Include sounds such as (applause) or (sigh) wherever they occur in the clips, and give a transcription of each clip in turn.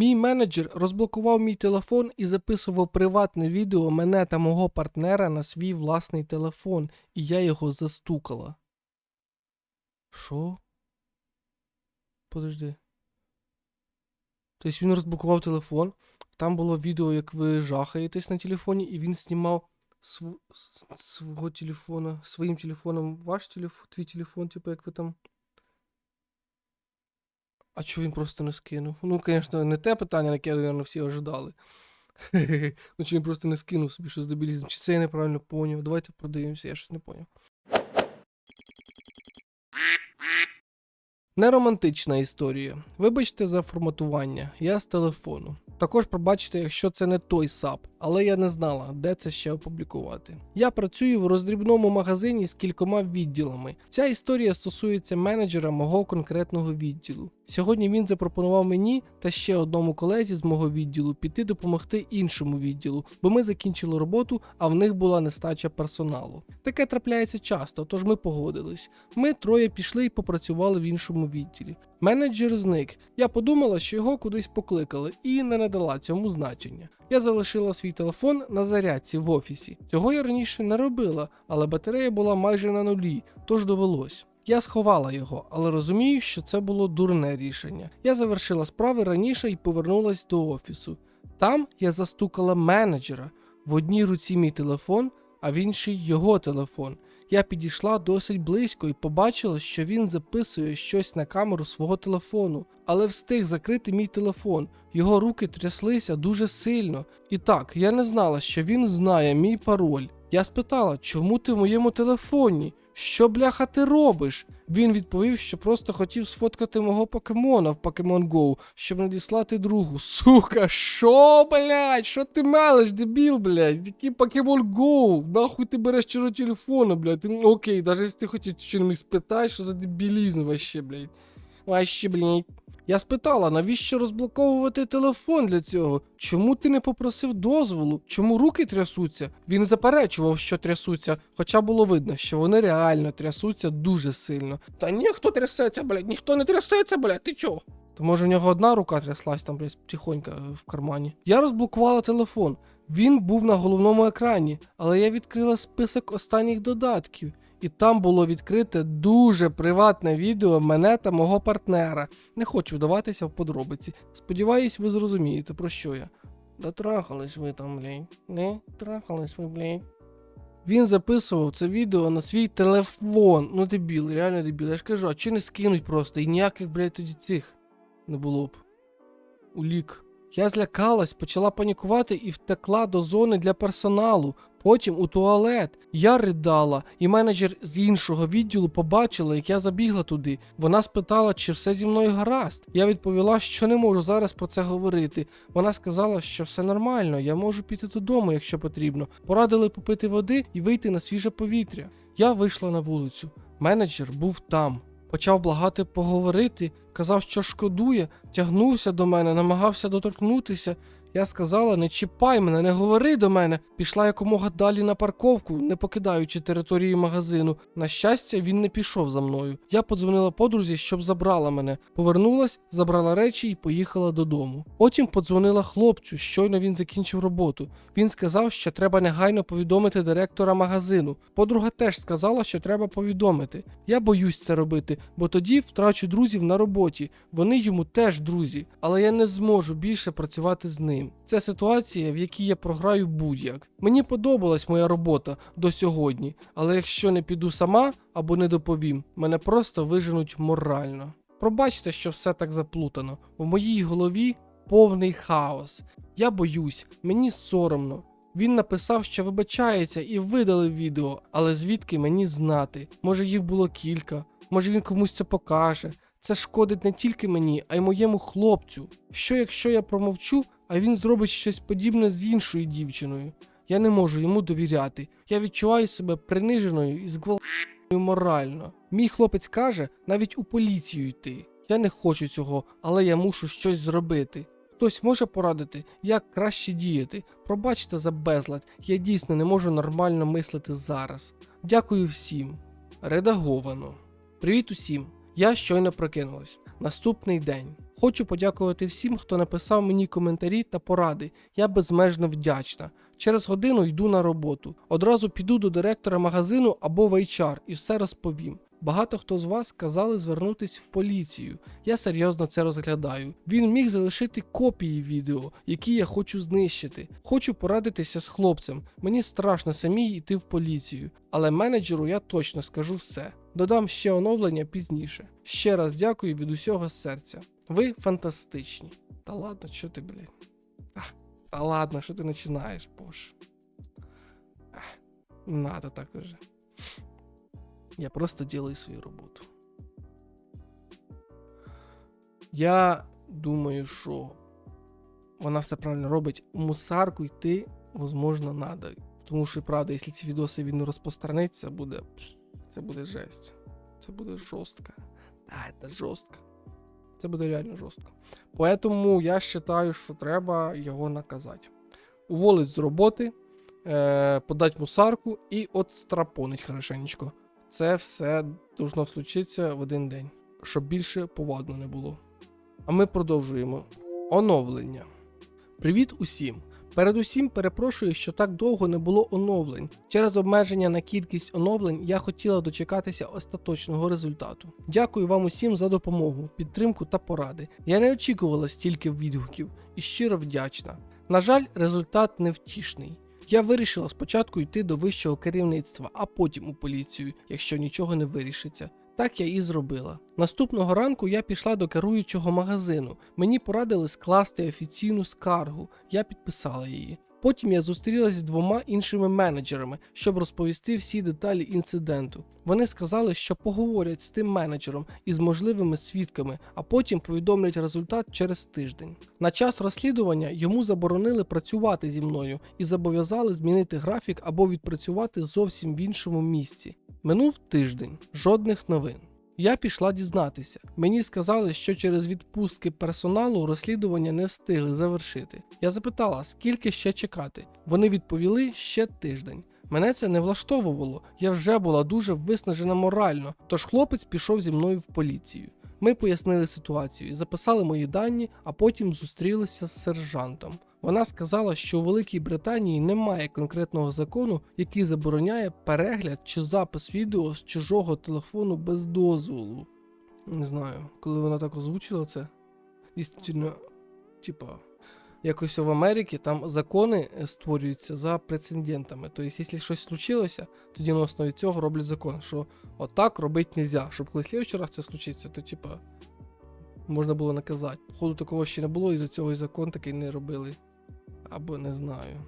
Мій менеджер розблокував мій телефон і записував приватне відео мене та мого партнера на свій власний телефон, і я його застукала. Що? Подожди. Тобто він розблокував телефон. Там було відео, як ви жахаєтесь на телефоні, і він знімав св... свого телефона, своїм телефоном ваш телефон, твій телефон, типу, як ви там. А чого він просто не скинув? Ну, звісно, не те питання, яке, мабуть, всі ожидали. (laughs) ну, чи він просто не скинув собі щось дебілізм, чи це я неправильно поняв. Давайте продивимося, я щось не поняв. Неромантична історія. Вибачте за форматування. Я з телефону. Також пробачте, якщо це не той САП, але я не знала, де це ще опублікувати. Я працюю в роздрібному магазині з кількома відділами. Ця історія стосується менеджера мого конкретного відділу. Сьогодні він запропонував мені та ще одному колезі з мого відділу піти допомогти іншому відділу, бо ми закінчили роботу, а в них була нестача персоналу. Таке трапляється часто, тож ми погодились. Ми троє пішли і попрацювали в іншому відділі. Менеджер зник. Я подумала, що його кудись покликали, і не надала цьому значення. Я залишила свій телефон на зарядці в офісі. Цього я раніше не робила, але батарея була майже на нулі, тож довелось. Я сховала його, але розумію, що це було дурне рішення. Я завершила справи раніше і повернулась до офісу. Там я застукала менеджера. В одній руці мій телефон, а в іншій його телефон. Я підійшла досить близько і побачила, що він записує щось на камеру свого телефону, але встиг закрити мій телефон. Його руки тряслися дуже сильно. І так, я не знала, що він знає мій пароль. Я спитала, чому ти в моєму телефоні? Що бляха ти робиш? Він відповів, що просто хотів сфоткати мого покемона в Pokemon Go, щоб надіслати другу. Сука, що, блядь? Що ти мелиш, дебіл, блядь? Який Pokemon Go? Нахуй ти береш чужого телефона, блядь? Ти, окей, навіть якщо ти хотів що міг спитати, що за дебілізм вообще, блядь. Вообще, блядь. Я спитала, навіщо розблоковувати телефон для цього? Чому ти не попросив дозволу? Чому руки трясуться? Він заперечував, що трясуться, хоча було видно, що вони реально трясуться дуже сильно. Та ніхто трясеться, блядь, ніхто не трясеться, блядь, ти чого? То може в нього одна рука тряслась там блядь, тихонько е, в кармані. Я розблокувала телефон. Він був на головному екрані, але я відкрила список останніх додатків. І там було відкрите дуже приватне відео мене та мого партнера. Не хочу вдаватися в подробиці. Сподіваюсь, ви зрозумієте, про що я. Дотрахались ви там, блядь. Не трахались ви, блядь. Він записував це відео на свій телефон. Ну, дебіл, реально дебіл. Я ж кажу, а чи не скинуть просто? І ніяких, блядь, тоді цих не було б. Улік. Я злякалась, почала панікувати і втекла до зони для персоналу, потім у туалет. Я ридала, і менеджер з іншого відділу побачила, як я забігла туди. Вона спитала, чи все зі мною гаразд. Я відповіла, що не можу зараз про це говорити. Вона сказала, що все нормально, я можу піти додому, якщо потрібно. Порадили попити води і вийти на свіже повітря. Я вийшла на вулицю. Менеджер був там. Почав благати поговорити, казав, що шкодує, тягнувся до мене, намагався доторкнутися. Я сказала: не чіпай мене, не говори до мене. Пішла якомога далі на парковку, не покидаючи території магазину. На щастя, він не пішов за мною. Я подзвонила подрузі, щоб забрала мене. Повернулась, забрала речі і поїхала додому. Потім подзвонила хлопцю, щойно він закінчив роботу. Він сказав, що треба негайно повідомити директора магазину. Подруга теж сказала, що треба повідомити. Я боюсь це робити, бо тоді втрачу друзів на роботі. Вони йому теж друзі, але я не зможу більше працювати з ним. Це ситуація, в якій я програю будь-як. Мені подобалась моя робота до сьогодні, але якщо не піду сама або не доповім, мене просто виженуть морально. Пробачте, що все так заплутано. У моїй голові повний хаос. Я боюсь, мені соромно. Він написав, що вибачається і видалив відео, але звідки мені знати? Може їх було кілька, може він комусь це покаже. Це шкодить не тільки мені, а й моєму хлопцю. Що якщо я промовчу, а він зробить щось подібне з іншою дівчиною? Я не можу йому довіряти. Я відчуваю себе приниженою і зґвалтованою морально. Мій хлопець каже навіть у поліцію йти. Я не хочу цього, але я мушу щось зробити. Хтось може порадити, як краще діяти. Пробачте за безлад, я дійсно не можу нормально мислити зараз. Дякую всім. Редаговано. Привіт усім. Я щойно прокинулась. Наступний день. Хочу подякувати всім, хто написав мені коментарі та поради. Я безмежно вдячна. Через годину йду на роботу. Одразу піду до директора магазину або в HR і все розповім. Багато хто з вас казали звернутись в поліцію. Я серйозно це розглядаю. Він міг залишити копії відео, які я хочу знищити. Хочу порадитися з хлопцем. Мені страшно самій йти в поліцію, але менеджеру я точно скажу все. Додам ще оновлення пізніше. Ще раз дякую від усього серця. Ви фантастичні. Та ладно, що ти, блін? Та ладно, що ти починаєш, боже. Надо так уже. Я просто делаю свою роботу. Я думаю, що вона все правильно робить. Мусарку йти, возможно, надо. Тому що, правда, якщо ці відоси він це буде. Це буде жесть. Це буде жорстко. Да, це жорстко. Це буде реально жорстко. Поэтому я вважаю, що треба його наказати. Уволить з роботи, е, подать мусарку і отстрапонить хорошенечко. Це все должно случитися в один день, щоб більше повадно не було. А ми продовжуємо. Оновлення. Привіт усім! Передусім перепрошую, що так довго не було оновлень. Через обмеження на кількість оновлень я хотіла дочекатися остаточного результату. Дякую вам усім за допомогу, підтримку та поради. Я не очікувала стільки відгуків і щиро вдячна. На жаль, результат невтішний. Я вирішила спочатку йти до вищого керівництва, а потім у поліцію, якщо нічого не вирішиться. Так я і зробила. Наступного ранку я пішла до керуючого магазину. Мені порадили скласти офіційну скаргу. Я підписала її. Потім я зустрілася з двома іншими менеджерами, щоб розповісти всі деталі інциденту. Вони сказали, що поговорять з тим менеджером і з можливими свідками, а потім повідомлять результат через тиждень. На час розслідування йому заборонили працювати зі мною і зобов'язали змінити графік або відпрацювати зовсім в іншому місці. Минув тиждень, жодних новин. Я пішла дізнатися. Мені сказали, що через відпустки персоналу розслідування не встигли завершити. Я запитала, скільки ще чекати. Вони відповіли ще тиждень. Мене це не влаштовувало, я вже була дуже виснажена морально, тож хлопець пішов зі мною в поліцію. Ми пояснили ситуацію, записали мої дані, а потім зустрілися з сержантом. Вона сказала, що у Великій Британії немає конкретного закону, який забороняє перегляд чи запис відео з чужого телефону без дозволу. Не знаю, коли вона так озвучила це. Дійсно, типа, якось в Америці там закони е, створюються за прецедентами. Тобто, якщо щось случилося, тоді на основі цього роблять закон, що отак робити не можна. Щоб коли слідчий раз це случиться, то типа можна було наказати. Походу такого ще не було, і за цього і закон такий не робили. Або не знаю.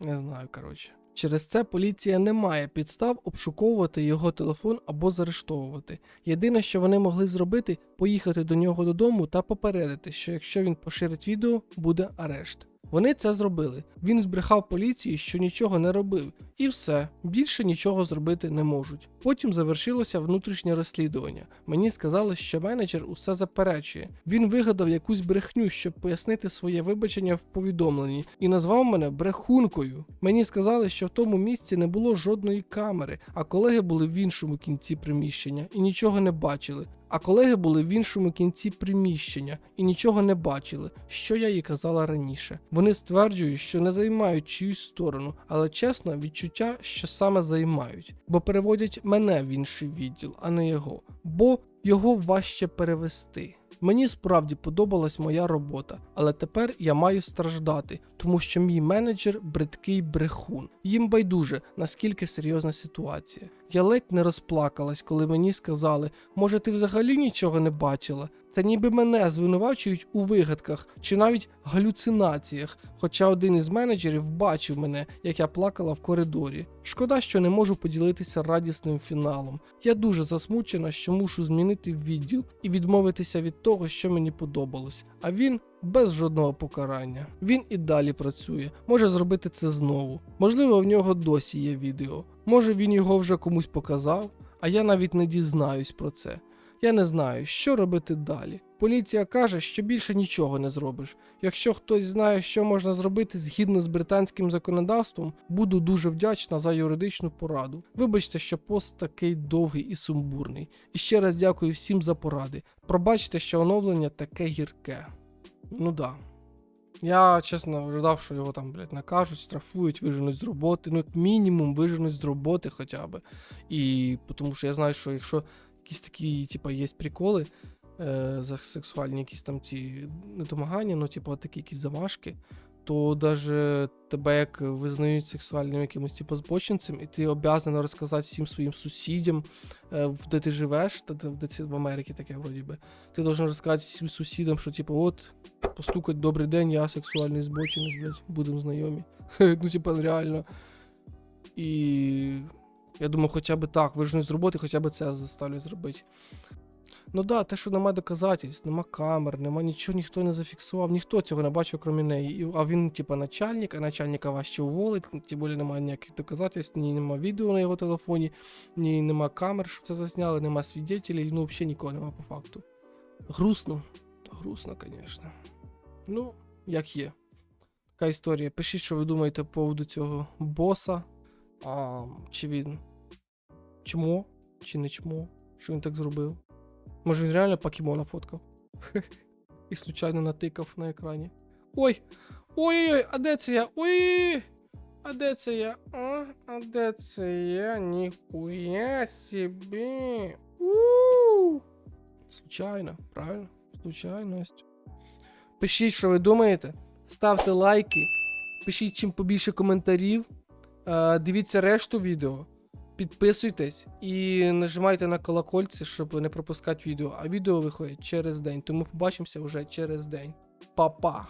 Не знаю, коротше. Через це поліція не має підстав обшуковувати його телефон або заарештовувати. Єдине, що вони могли зробити, поїхати до нього додому та попередити, що якщо він поширить відео, буде арешт. Вони це зробили. Він збрехав поліції, що нічого не робив, і все, більше нічого зробити не можуть. Потім завершилося внутрішнє розслідування. Мені сказали, що менеджер усе заперечує. Він вигадав якусь брехню, щоб пояснити своє вибачення в повідомленні, і назвав мене брехункою. Мені сказали, що в тому місці не було жодної камери, а колеги були в іншому кінці приміщення і нічого не бачили. А колеги були в іншому кінці приміщення і нічого не бачили, що я їй казала раніше. Вони стверджують, що не займають чиюсь сторону, але чесно, відчуття, що саме займають, бо переводять мене в інший відділ, а не його, бо його важче перевести. Мені справді подобалась моя робота, але тепер я маю страждати, тому що мій менеджер бридкий брехун. Їм байдуже, наскільки серйозна ситуація. Я ледь не розплакалась, коли мені сказали, може, ти взагалі нічого не бачила. Це ніби мене звинувачують у вигадках чи навіть галюцинаціях, хоча один із менеджерів бачив мене, як я плакала в коридорі. Шкода, що не можу поділитися радісним фіналом. Я дуже засмучена, що мушу змінити відділ і відмовитися від того, що мені подобалось. А він без жодного покарання. Він і далі працює, може зробити це знову. Можливо, в нього досі є відео. Може він його вже комусь показав, а я навіть не дізнаюсь про це. Я не знаю, що робити далі. Поліція каже, що більше нічого не зробиш. Якщо хтось знає, що можна зробити згідно з британським законодавством, буду дуже вдячна за юридичну пораду. Вибачте, що пост такий довгий і сумбурний. І ще раз дякую всім за поради. Пробачте, що оновлення таке гірке. Ну да. Я чесно ожидав, що його там, блядь, накажуть, штрафують, виженуть з роботи. Ну, як мінімум, виженуть з роботи хоча б. І тому що я знаю, що якщо якісь такі, типа, є приколи е, за сексуальні якісь там ці недомагання, ну, типу, такі якісь замашки, то даже тебе як визнають сексуальним якимось типу, збочинцем, і ти обязаний розказати всім своїм сусідям, е, де ти живеш, та де, це в Америці таке вроді би. Ти должен розказати всім сусідам, що типу, от, постукать добрий день, я сексуальний збочинець, блядь, будемо знайомі. (laughs) ну, типа, реально. І я думаю, хоча б так, ви вижену з роботи, хоча б це заставлю зробити. Ну да, те, що нема доказательств, нема камер, нема нічого, ніхто не зафіксував, ніхто цього не бачив, крім неї. А він, типа, начальник, а начальника важче уволить, тим більше немає ніяких доказательств, ні нема відео на його телефоні, ні нема камер, щоб це засняли, нема свідетелів, ну взагалі нікого нема по факту. Грустно. Грустно, звісно. Ну, як є. Така історія. Пишіть, що ви думаєте по поводу цього боса. А, чи він чмо, чи не чмо, що він так зробив. Може він реально покемона фоткав. (laughs) І случайно натикав на екрані. Ой! Ой-ой-ой, а де це я? Ой! А де це я? А, а де це я? Ніхуя собі. у Случайно, правильно? Случайність. Пишіть, що ви думаєте. Ставте лайки. Пишіть чим побільше коментарів. Е, дивіться решту відео. Підписуйтесь і нажимайте на колокольці, щоб не пропускати відео. А відео виходить через день. Тому побачимося вже через день. Па-па!